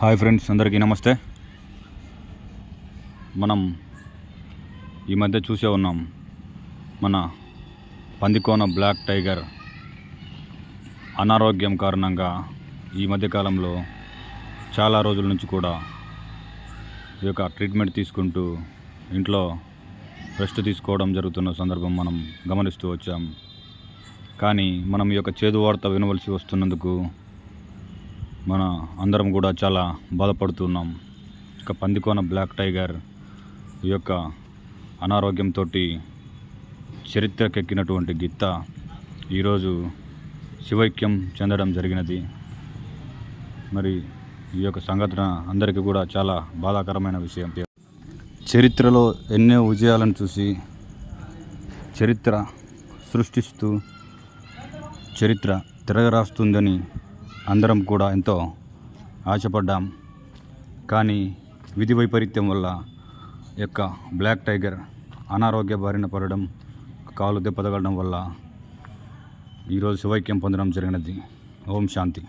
Hi friends అందరికీ నమస్తే. మనం ఈ మధ్య చూసే ఉన్నాం మన పందికోన బ్లాక్ టైగర్ అనారోగ్యం కారణంగా ఈ మధ్యకాలంలో చాలా రోజుల నుంచి కూడా ఈ యొక్క ట్రీట్మెంట్ తీసుకుంటూ ఇంట్లో రెస్ట్ తీసుకోవడం జరుగుతున్న సందర్భం మనం గమనిస్తూ వచ్చాం. కానీ మనం ఈ యొక్క చేదు వార్త వినవలసి వస్తున్నందుకు మన అందరం కూడా చాలా బాధపడుతున్నాం. ఇక పందికోన బ్లాక్ టైగర్ ఈ యొక్క అనారోగ్యంతో చరిత్రకెక్కినటువంటి గిత్త ఈరోజు శివైక్యం చెందడం జరిగినది. మరి ఈ యొక్క సంఘటన అందరికీ కూడా చాలా బాధాకరమైన విషయం. చరిత్రలో ఎన్నో విజయాలను చూసి చరిత్ర సృష్టిస్తూ చరిత్ర తిరగరాస్తుందని అందరం కూడా ఎంతో ఆశపడ్డాం. కానీ విధి వైపరీత్యం వల్ల యొక్క బ్లాక్ టైగర్ అనారోగ్య బారిన పడడం కాలు దెబ్బ తగలడం వల్ల ఈరోజు శివైక్యం పొందడం జరిగినది. ఓం శాంతి.